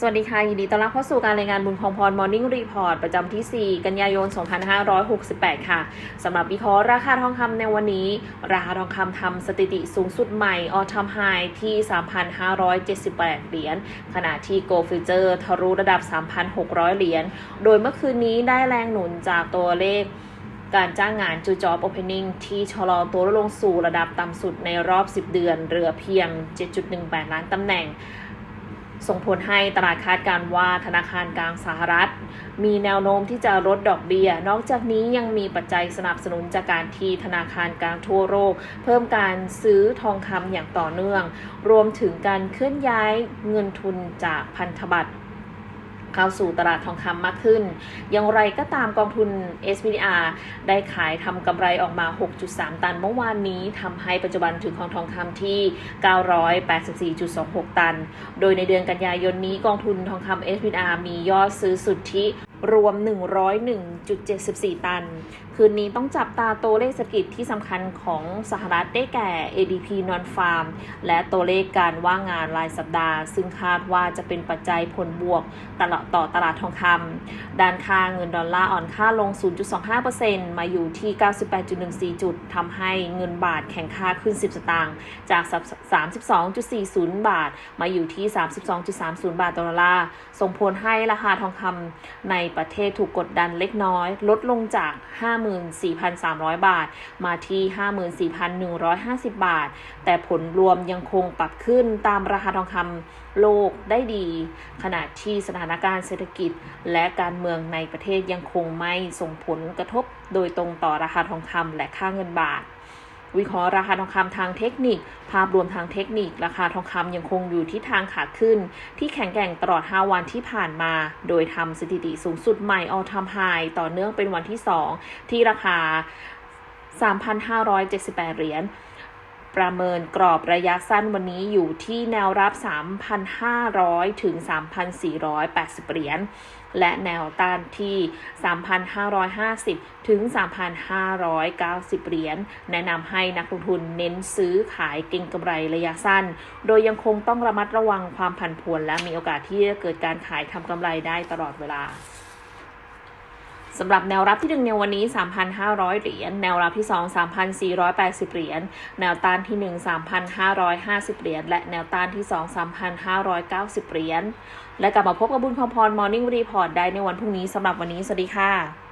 สวัสดีค่ะ ยินดีต้อนรับเข้าสู่การรายงานบุญของพร Morning Report ประจำที่ 4 กันยายน 2568 ค่ะสำหรับวิเคราะห์ราคาทองคำในวันนี้ ราคาทองคำทำสถิติสูงสุดใหม่ ออทท m ไฮที่ 3,578 เหรียญขณะที่ Gold Future ทะลุระดับ 3,600 เหรียญโดยเมื่อคืนนี้ได้แรงหนุนจากตัวเลขการจ้างงานจูจอบโอเพนนิ่งที่ชะลอตัวลงสู่ระดับต่ำสุดในรอบ 10 เดือนเหลือเพียง 7.18 ล้านตำแหน่ง ส่งผลให้ตลาดคาดการว่าธนาคารกลางสหรัฐ มีแนวโน้มที่จะลดดอกเบี้ย นอกจากนี้ยังมีปัจจัยสนับสนุนจากการที่ธนาคารกลางทั่วโลกเพิ่มการซื้อทองคำอย่างต่อเนื่อง รวมถึงการเคลื่อนย้ายเงินทุนจากพันธบัตร เข้าสู่ตลาดทองคำมากขึ้น อย่างไรก็ตามกองทุน SPDR ได้ขายทำกำไรออกมา 6.3 ตันเมื่อวานนี้ทำให้ปัจจุบันถือของทองคำที่ 984.26 ตัน โดยในเดือนกันยายนนี้กองทุนทองคำ SPDR มียอดซื้อสุทธิ รวม 101.74 ตัน คืนนี้ต้องจับตาตัวเลขเศรษฐกิจที่สำคัญของสหรัฐได้แก่ ADP Non Farm และตัวเลขการว่างงานรายสัปดาห์ ซึ่งคาดว่าจะเป็นปัจจัยผลบวกตลอดต่อตลาดทองคำด้านค่าเงินดอลลาร์อ่อนค่าลง 0.25%มาอยู่ที่ 98.14 จุดทำให้เงินบาทแข็งค่าขึ้น 10 สตางค์จาก 32.40 บาท มาอยู่ที่ 32.30 บาทต่อดอลลาร์ส่งผลให้ราคาทองคำในประเทศถูกกดดันเล็กน้อย ลดลงจาก 54,300 บาท มาที่ 54,150 บาท แต่ผลรวมยังคงปรับขึ้นตามราคาทองคำโลกได้ดี ขณะที่สถานการณ์เศรษฐกิจและการเมืองในประเทศยังคงไม่ส่งผลกระทบโดยตรงต่อราคาทองคำและค่าเงินบาท วิเคราะห์ราคาทองคำทางเทคนิค ภาพรวมทางเทคนิค ราคาทองคำยังคงอยู่ที่ทางขาขึ้น ที่แข็งแกร่งตลอด 5 วันที่ผ่านมา โดยทำสถิติสูงสุดใหม่ออทามไฮต่อเนื่องเป็นวันที่ 2 ที่ราคา 3,578 เหรียญ ประเมินกรอบระยะสั้นวันนี้อยู่ที่แนวรับ 3,500 ถึง 3,480 เหรียญ และแนวต้านที่ 3,550 ถึง 3,590 เหรียญ แนะนำให้นักลงทุนเน้นซื้อขายเก็งกำไรระยะสั้น โดยยังคงต้องระมัดระวังความผันผวนและมีโอกาสที่จะเกิดการขายทำกำไรได้ตลอดเวลา สำหรับแนวรับที่ 1 ในวันนี้ 3,500 เหรียญ แนวรับที่ 2 3,480 เหรียญ แนวต้านที่ 1 3,550 เหรียญ และแนวต้านที่ 2 3,590 เหรียญ และกลับมาพบกับบุญคอมพร Morning Report ได้ในวันพรุ่งนี้สำหรับวันนี้ สวัสดีค่ะ